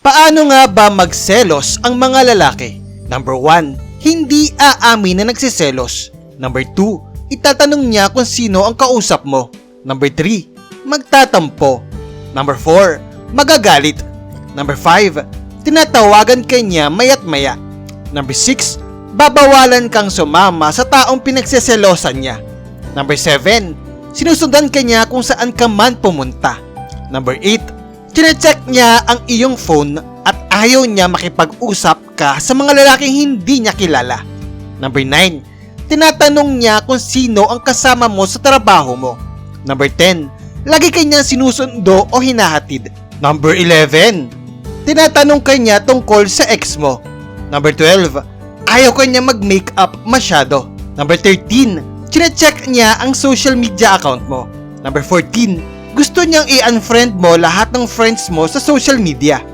Paano nga ba magselos ang mga lalaki? Number 1, hindi aamin na nagsiselos. Number 2, itatanong niya kung sino ang kausap mo. Number 3, magtatampo. Number 4, magagalit. Number 5, tinatawagan ka niya mayat maya. Number 6, babawalan kang sumama sa taong pinagseselosan niya. Number 7, sinusundan ka niya kung saan ka man pumunta. Number 8, chinecheck niya ang iyong phone at ayaw niya makipag-usap ka sa mga lalaking hindi niya kilala. Number 9, tinatanong niya kung sino ang kasama mo sa trabaho mo. Number 10, lagi kanya sinusundo o hinahatid. Number 11, tinatanong ka niya tungkol sa ex mo. Number 12, ayaw ka niya mag-makeup masyado. Number 13, chinecheck niya ang social media account mo. Number 14, gusto niyang i-unfriend mo lahat ng friends mo sa social media.